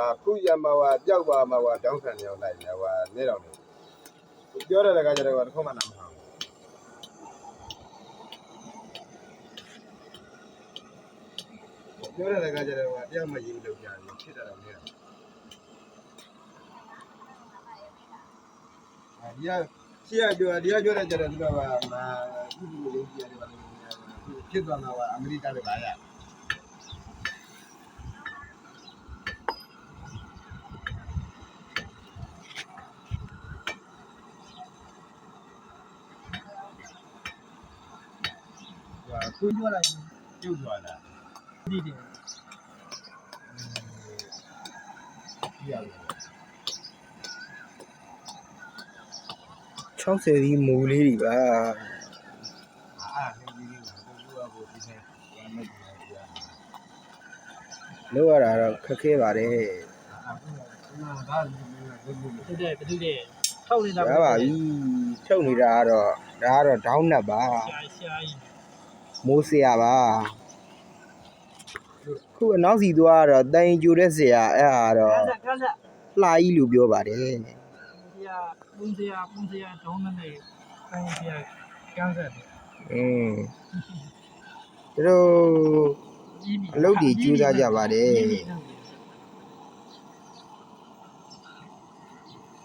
ဟာခုရမှာဟာပျောက်သွားမှာဟာတောင်းခံနေအောင်လိုက်နေဟာနေတော့နေပြောတဲ့ကကြတော့တစ်ခုမှနားမထောင်ပြောတဲ့ကကြတော့တယောက်မှရေးလို့ကြားတယ်ဖြစ်တာတော့နေတာအဲဒီကရှေ့ကပြောဒီကပြောတဲ့ကြတော့ဒီကဟာမာဥပဒေလေးကြီးရတယ်ပါလို့ဖြစ်သွားမှာဟာအမေရိကလည်းပါရ ကိုပြောလိုက်ပြုတ်သွားတာဒီတယ်ပြရတယ်60ဒီမူလေးတွေပါအားနေပြီးတော့ဘုရားကိုဒီနေ့ဝမ်းမဲ့ပြရလောက်ရတာတော့ခက်ခဲပါတယ်အာဒါဒါဒီလိုတူတယ်တူတယ်ထောက်နေတာရပါပြီချုပ်နေတာကတော့ဒါကတော့ဒေါင်းနက်ပါရှာရှာကြီး မိုးဆရာပါခုအနောက်စီသွားကတော့တိုင်ကြိုတဲ့ဆရာအဲ့ဟာတော့ကန်းဆက်ကန်းဆက်လှကြီးလို့ပြောပါတယ်ဆရာပုံဆရာပုံဆရာတောင်းနေတယ်ကိုင်းဆရာကန်းဆက်อืมတို့အလုပ်တွေကြိုးစားကြပါတယ်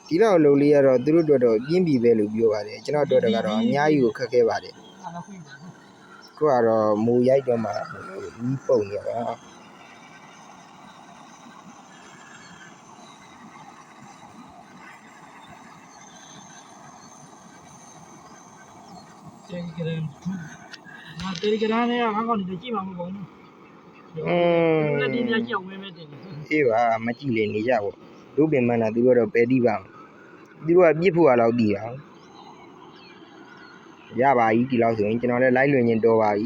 ဒီတော့အလုပ်လေးကတော့သူတို့အတွက်တော့ပြင်းပြီပဲလို့ပြောပါတယ်ကျွန်တော်တို့ကတော့အများကြီးကိုခက်ခဲပါတယ်အားလုံး ခွင့်ခုကတော့မူရိုက်တော့မှမီးပုံနေပါတယ်ဂရမ်ငါတယ်ဂရမ်နဲ့ငါကောင်းနေကြည့်မှာမဟုတ်ဘူးอืมလက်ဒီများကြောက်ဝဲမဲ့တင်တယ်အေးပါမကြည့်လေနေကြပေါ့တို့ပင်မနာသူတို့ကတော့ပဲတိပါသူတို့ကပြစ်ဖို့ကတော့တည်အောင် ရပါပြီဒီလောက်ဆိုရင်ကျွန်တော်လည်းလိုက်လွင်ရင်တော်ပါပြီ